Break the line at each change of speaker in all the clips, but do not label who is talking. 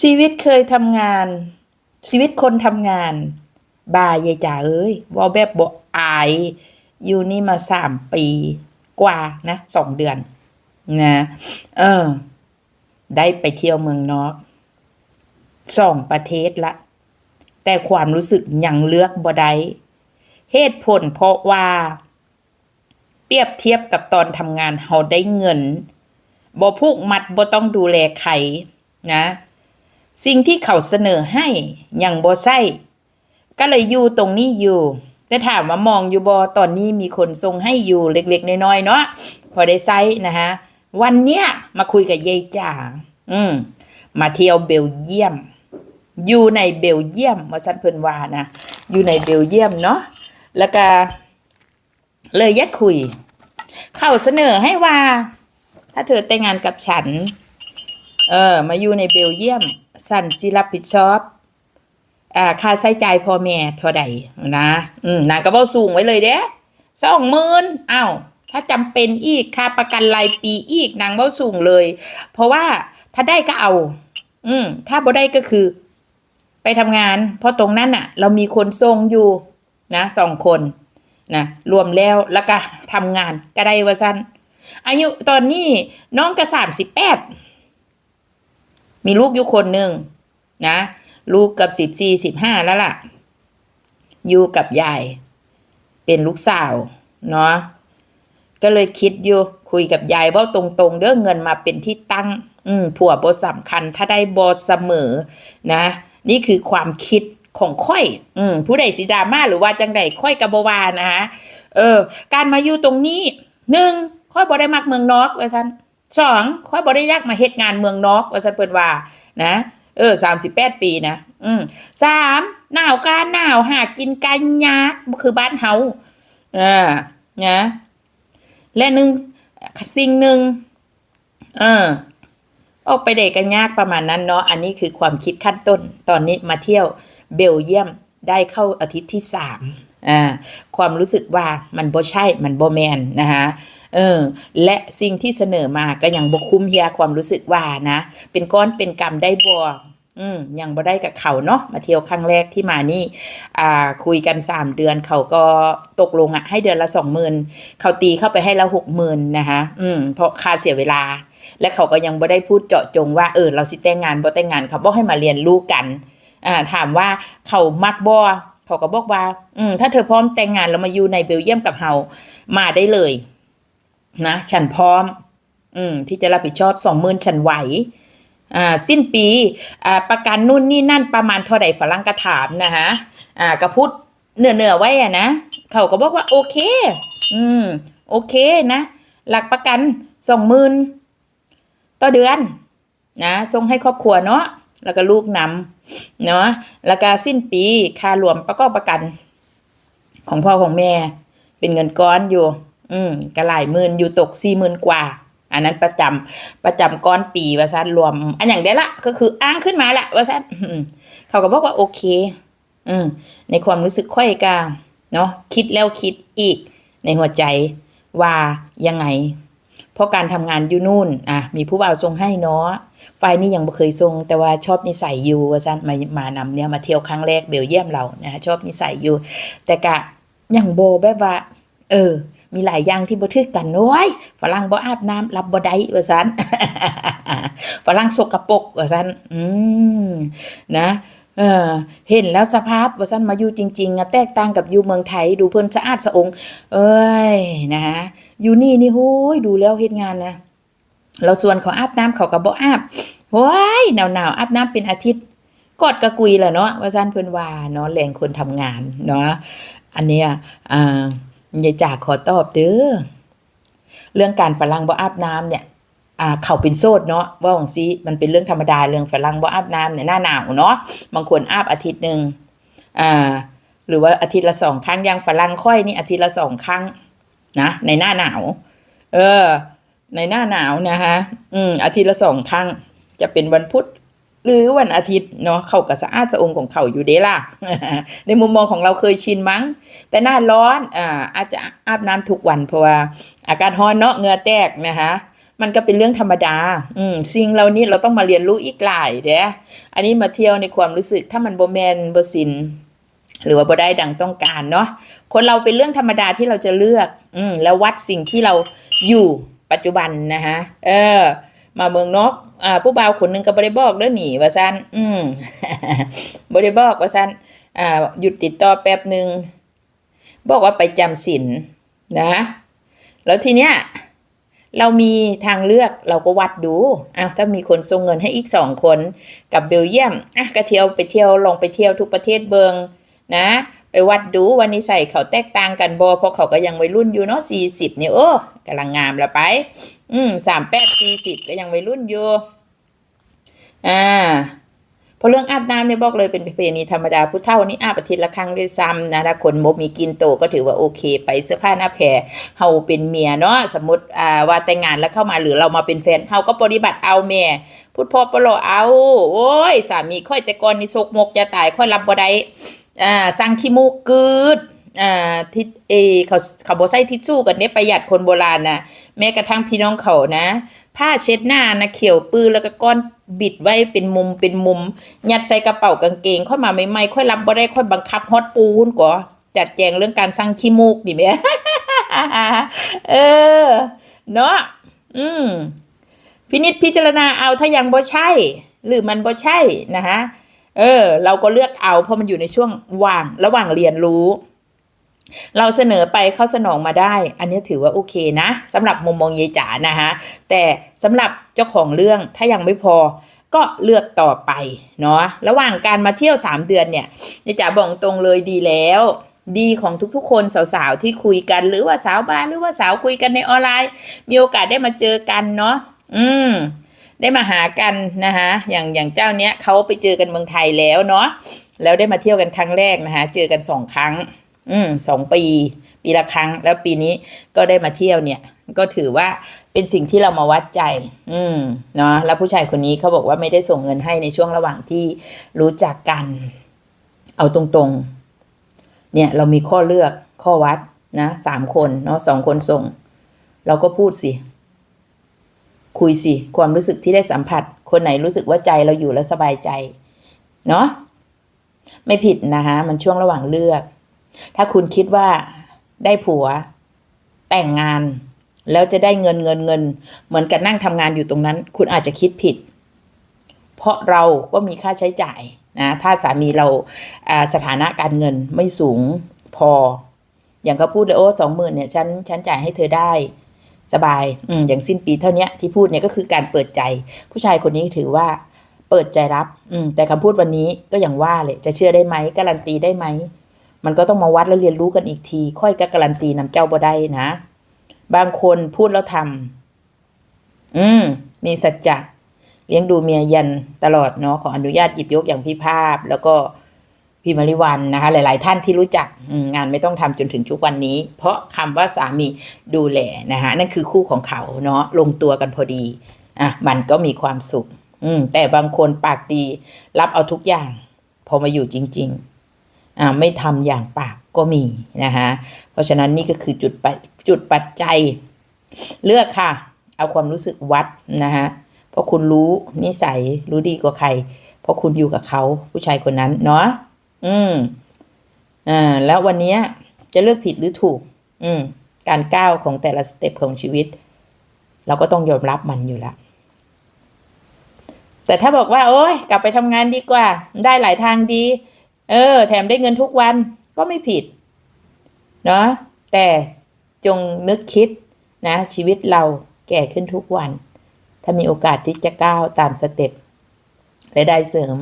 ชีวิตเคยทำงาน ชีวิตคนทำงาน บายยายจ๋าเอ้ยว่าแบบบ่อายอยู่นี่มาสามปีกว่านะสองเดือนนะเออ ได้ไปเที่ยวเมืองนอกสองประเทศละ แต่ความรู้สึกยังเลือกบ่ได้เหตุผลเพราะว่า เปรียบเทียบกับตอนทำงานเราได้เงินบ่ผูกมัดบ่ต้องดูแลใครนะ สิ่งที่เขาเสนอให้ยังบ่ใช่ก็เลยอยู่ตรงนี้อยู่แต่ถามว่ามองอยู่บ่ตอนนี้มีคนทรงให้อยู่เล็กๆน้อยๆเนาะพอได้ใช้นะฮะวันเนี้ยมาคุยกับยายจ๋าอืมมาเที่ยวเบลเยียม อยู่ในเบลเยียมว่าสันเพิ่นว่านะอยู่ในเบลเยียมเนาะแล้วก็เลยยักคุย เขาเสนอให้ว่า ถ้าเธอแต่งงานกับฉัน เออ มาอยู่ในเบลเยียม สันสิรับผิดชอบอ่าค่าใช้จ่ายพ่อแม่เท่าใดนะอืมนางก็เบ้าสูงไว้เลยเด้สองหมื่นอ้าวถ้าจำเป็นอีกค่าประกันรายปีอีกนางเบ้าสูงเลย เพราะว่าถ้าได้ก็เอา อืมถ้าบ่ได้ก็คือ ไปทำงาน เพราะตรงนั้นน่ะ เรามีคนทรงอยู่นะสองคนนะรวมแล้วแล้วก็ทำงานก็ได้ว่าสั้นอายุตอนนี้น้องก็สามสิบแปด มีลูกอยู่คนหนึ่งนะ ลูกกับสิบสี่สิบห้าแล้วล่ะ อยู่กับยาย เป็นลูกสาว เนาะก็เลยคิดอยู่ คุยกับยายว่าตรงๆ เด้อเงินมาเป็นที่ตั้ง อืมผัวบสำคัญ ถ้าได้บเสมอ นะ นี่คือความคิดของค่อย อืมผู้ใดสิดาม่าหรือว่าจังใดค่อยกับบวานะฮะเออ การมาอยู่ตรงนี้หนึ่งค่อยบ่ได้มักเมืองนอกว่าซั่น สองค่อยบ่ได้อยากมาเฮ็ดงานเมืองนอกว่าซั่นเพิ่นว่า นะ เออสามสิบแปดปีนะ อืมสามหนาวการหนาวหากินกันยากคือบ้านเฮาอ่านะและหนึ่งสิ่งหนึ่งเออออกไปเด็กกันยากประมาณนั้นเนาะอันนี้คือความคิดขั้นต้น ตอนนี้มาเที่ยวเบลเยียมได้เข้าอาทิตย์ที่สามอ่าความรู้สึกว่ามันบ่ใช่มันบ่แมนนะคะ เออ และสิ่งที่เสนอมาก็ยังบ่คุ้มเฮียความรู้สึกว่านะ เป็นก้อนเป็นกรรมได้บ่อืมยังบ่ได้กับเขาเนาะมาเที่ยวครั้งแรกที่มานี่ อ่า คุยกันสามเดือนเขาก็ตกลงอะให้เดือนละสองหมื่นเขาตีเข้าไปให้ละหกหมื่นนะคะอืมเพราะค่าเสียเวลา และเขาก็ยังบ่ได้พูดเจาะจงว่าเออเราสิแต่งงานบ่แต่งงานเขาบอกให้มาเรียนรู้กัน อ่า ถามว่าเขามักบ่เขาก็บอกว่า อืมถ้าเธอพร้อมแต่งงานแล้วมาอยู่ในเบลเยียมกับเฮามาได้เลย นะฉันพร้อม อืม ที่จะรับผิดชอบสองหมื่นฉันไหวอ่าสิ้นปีอ่าประกันนู่นนี่นั่นประมาณเท่าใดฝรั่งก็ถามนะฮะอ่าก็พูดเหนือเหนือไว้อะนะเขาก็บอกว่าโอเค อืม โอเคนะ หลักประกันสองหมื่นต่อเดือนนะส่งให้ครอบครัวเนาะแล้วก็ลูกนำเนาะแล้วก็สิ้นปีค่ารวมประกอบประกัน ของพ่อของแม่ เป็นเงินก้อนอยู่ อืมก็หลายหมื่นอยู่ตกสี่หมื่นกว่า อันนั้นประจำประจำก้อนปีว่าซันรวม อันอย่างเดียวละ ก็คืออ้างขึ้นมาละว่าซันเขาก็บอกว่าโอเค อืมในความรู้สึกค่อยกาเนาะคิดแล้วคิดอีก ในหัวใจว่ายังไง เพราะการทำงานอยู่นู่น อะ มีผู้บ่าวทรงให้เนาะฝ่ายนี้ยังบ่เคยทรง แต่ว่าชอบนิสัยอยู่ว่าซันมามานำเนี่ยมาเที่ยวครั้งแรกเบลเยียมเรานะชอบนิสัยอยู่ แต่กะยังโบแบบว่า เออ มีหลายอย่างที่บ่ทึกกันโอ้ยฝรั่งบ่อาบน้ำรับบ่ได้ว่าซั่นฝรั่งสกปรกว่าซั่นอืมนะเออเห็นแล้วสภาพว่าซั่นมาอยู่จริงๆอะแตกต่างกับอยู่เมืองไทยดูเพิ่นสะอาดสะองเอ้ยนะอยู่นี่นี่โห้ยดูแล้วเฮ็ดงานนะเราส่วนเขาอาบน้ำเขาก็บ่อาบโอ้ยหนาวๆอาบน้ำเป็นอาทิตย์กอดกระกุยแหละเนาะว่าซั่นเพิ่นว่าเนาะแรงคนทำงานเนาะอันเนี้ยอ่า ยายจ๋าขอตอบเด้อเรื่องการฝรั่งบ่อาบน้ำเนี่ยอ่าเขาเป็นโสดเนาะว่าของซีมันเป็นเรื่องธรรมดาเรื่องฝรั่งบ่อาบน้ำเนี่ยหน้าหนาวเนาะบางคนอาบอาทิตย์หนึ่งอ่าหรือว่าอาทิตย์ละสองครั้งยังฝรั่งค่อยนี่อาทิตย์ละสองครั้งนะในหน้าหนาว เออ ในหน้าหนาวนะคะอืมอาทิตย์ละสองครั้งจะเป็นวันพุธ หรือวันอาทิตย์เนาะเขาก็สะอาดสะองของเขาอยู่เด้ล่ะ ในมุมมองของเราเคยชินมั้ง แต่หน้าร้อนอ่าอาจจะอาบน้ำทุกวันเพราะว่าอากาศร้อนเนาะเงือแตกนะคะมันก็เป็นเรื่องธรรมดา อืมสิ่งเหล่านี้เราต้องมาเรียนรู้อีกหลายเด้ออันนี้มาเที่ยวในความรู้สึกถ้ามันโบแมนโบสิน หรือว่าโบได้ดังต้องการเนาะ คนเราเป็นเรื่องธรรมดาที่เราจะเลือก อืมแล้ววัดสิ่งที่เราอยู่ปัจจุบันนะฮะเออ มาเมืองนอกอ่าผู้บ่าวคนหนึ่งก็บ่ได้บอกเด้อหนีว่าซันอืมบ่ได้บอกว่าซันอ่าหยุดติดต่อแป๊บหนึ่งบอกว่าไปจำศีลนะ แล้วทีเนี้ยเรามีทางเลือกเราก็วัดดูอ้าวถ้ามีคนส่งเงินให้อีกสองคนกับเบลเยียมอะก็เที่ยวไปเที่ยวลองไปเที่ยวทุกประเทศเบิงนะ ไปวัดดูวันนี้ใส่เขาแตกต่างกันบอเพราะเขาก็ยังวัยรุ่นอยู่เนาะสี่สิบนี่โอ้กำลังงามละไป อืมสามแปดสี่สิบก็ยังวัยรุ่นอยู่ อ่าพราะเรื่องอาบน้ำเนี่ยบอกเลยเป็นประเพณีธรรมดาผู้เฒ่านี่อาบอาทิตย์ละครั้งด้วยซ้ำนะถ้าคนมบมีกินโตก็ถือว่าโอเค ไปเสื้อผ้าหน้าแพรเฮาเป็นเมียเนาะสมมติอ่าว่าแต่งงานแล้วเข้ามาหรือเรามาเป็นแฟนเฮาก็ปฏิบัติเอาแม่พูดพอปลอเอา โอ้ยสามีค่อยแต่ก่อนนี่ซกมกจะตายค่อยรับบ่ได้อ่าสั่งขี้มูกกึด ทิศเอเขาเขาบ่ใส่ทิชชู่กันเนี่ยประหยัดคนโบราณนะแม้กระทั่งพี่น้องเขานะ ผ้าเช็ดหน้านะเขียวปื้อแล้วก็ก้อนบิดไว้เป็นมุมเป็นมุม ยัดใส่กระเป๋ากางเกง ค่อยมาใหม่ๆค่อยรับบ่ได้ค่อยบังคับฮอตปูนก่อจัดแจงเรื่องการสร้างขี้มูกดิแม่เออ เนาะอืมพินิจพิจารณาเอาถ้ายังบ่ใช่ หรือมันบ่ใช่นะฮะเออ เราก็เลือกเอาเพราะมันอยู่ในช่วงว่างระหว่างเรียนรู้ เราเสนอไปเขาสนองมาได้ อันนี้ถือว่าโอเคนะสำหรับมุมมองยายจ๋านะฮะแต่สำหรับเจ้าของเรื่องถ้ายังไม่พอก็เลือกต่อไปเนาะระหว่างการมาเที่ยว 3 เดือนเนี่ยยายจ๋าบอกตรงเลยดีแล้ว ดีของทุกๆ คนสาวๆที่คุยกันหรือว่าสาวบ้านหรือว่าสาวคุยกันในออนไลน์ มีโอกาสได้มาเจอกันเนาะอืมได้มาหากันนะคะอย่างอย่างเจ้าเนี้ยเขาไปเจอกันเมืองไทยแล้วเนาะแล้วได้มาเที่ยวกันครั้งแรกนะคะเจอกันสองครั้ง อืมสองปี ปีละครั้ง แล้วปีนี้ก็ได้มาเที่ยวเนี่ย ก็ถือว่าเป็นสิ่งที่เรามาวัดใจ อืมเนาะแล้วผู้ชายคนนี้เขาบอกว่าไม่ได้ส่งเงินให้ในช่วงระหว่างที่รู้จักกัน เอาตรงๆ เนี่ยเรามีข้อเลือกข้อวัดนะสามคนเนาะสองคนส่ง เราก็พูดสิ คุยสิ ความรู้สึกที่ได้สัมผัส คนไหนรู้สึกว่าใจเราอยู่แล้วสบายใจ เนาะไม่ผิดนะคะมันช่วงระหว่างเลือก ถ้าคุณคิดว่าได้ผัวแต่งงาน แล้วจะได้เงินเงินเงิน เหมือนกับนั่งทำงานอยู่ตรงนั้น คุณอาจจะคิดผิด เพราะเราก็มีค่าใช้จ่ายนะถ้าสามีเราสถานะการเงินไม่สูงพอ อย่างเขาพูดเลยโอ้สองหมื่นเนี่ยฉันฉันจ่ายให้เธอได้สบายอืมอย่างสิ้นปีเท่านี้ที่พูดเนี่ยก็คือการเปิดใจ ผู้ชายคนนี้ถือว่าเปิดใจรับ อืมแต่คำพูดวันนี้ก็อย่างว่าเลยจะเชื่อได้ไหมการันตีได้ไหม มันก็ต้องมาวัดแล้วเรียนรู้กันอีกที ค่อยก็การันตีนำเจ้าบ่ได้นะ บางคนพูดแล้วทำอืม มีสัจจะเลี้ยงดูเมียยันตลอดเนาะขออนุญาตหยิบยกอย่างพี่ภาพ แล้วก็พี่มาริวันนะคะ หลาย ๆ ท่านที่รู้จักงานไม่ต้องทำจนถึงทุกวันนี้ เพราะคำว่าสามีดูแลนะคะนั่นคือคู่ของเขาเนาะลงตัวกันพอดีอะมันก็มีความสุข อืม แต่บางคนปากดี รับเอาทุกอย่าง พอมาอยู่จริง ๆ ไม่ทำอย่างปากก็มีนะคะเพราะฉะนั้นนี่ก็คือจุดปจุดปัจจัยเลือกค่ะ เอาความรู้สึกวัดนะคะเพราะคุณรู้นิสัยรู้ดีกว่าใคร เพราะคุณอยู่กับเขาผู้ชายคนนั้นเนาะอืมอ่าแล้ววันนี้จะเลือกผิดหรือถูก อืม การก้าวของแต่ละสเต็ปของชีวิต เราก็ต้องยอมรับมันอยู่ล้วแต่ถ้าบอกว่า โอ้ยกลับไปทำงานดีกว่า ได้หลายทางดี เออ แถมได้เงินทุกวันก็ไม่ผิด เนาะแต่จงนึกคิดนะ ชีวิตเราแก่ขึ้นทุกวัน ถ้ามีโอกาสที่จะก้าวตามสเต็ปและได้เสริม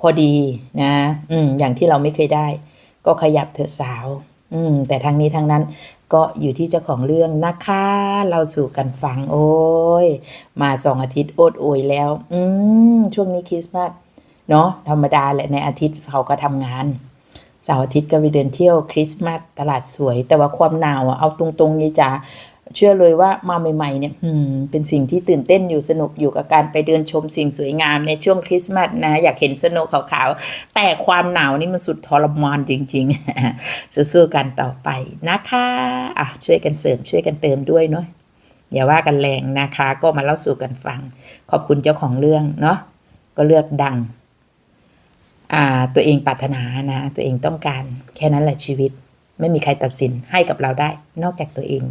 พอดีนะ อืม อย่างที่เราไม่เคยได้ ก็ขยับเถอะสาว อืม แต่ทางนี้ทางนั้นก็อยู่ที่เจ้าของเรื่องนะคะ เราสู่กันฟัง โอ้ย มาสองอาทิตย์โอดโอยแล้ว อืม ช่วงนี้คริสต์มาส เนาะธรรมดาแหละในอาทิตย์เขาก็ทำงานเสาร์อาทิตย์ก็ไปเดินเที่ยวคริสต์มาสตลาดสวย แต่ว่าความหนาวอะเอาตรงๆนี่จ้าเชื่อเลยว่ามาใหม่ๆเนี่ยเป็นสิ่งที่ตื่นเต้นอยู่สนุกอยู่กับการไปเดินชมสิ่งสวยงามในช่วงคริสต์มาสนะ อยากเห็นสโนว์ขาวๆ แต่ความหนาวนี่มันสุดทรมานจริงๆสู้ๆกันต่อไปนะคะอะช่วยกันเสริมช่วยกันเติมด้วยเนาะอย่าว่ากันแรงนะคะ ก็มาเล่าสู่กันฟัง ขอบคุณเจ้าของเรื่องเนาะก็เลือกดัง ตัวเองปรารถนานะ ตัวเองต้องการ แค่นั้นแหละชีวิต ไม่มีใครตัดสินให้กับเราได้ นอกจากตัวเอง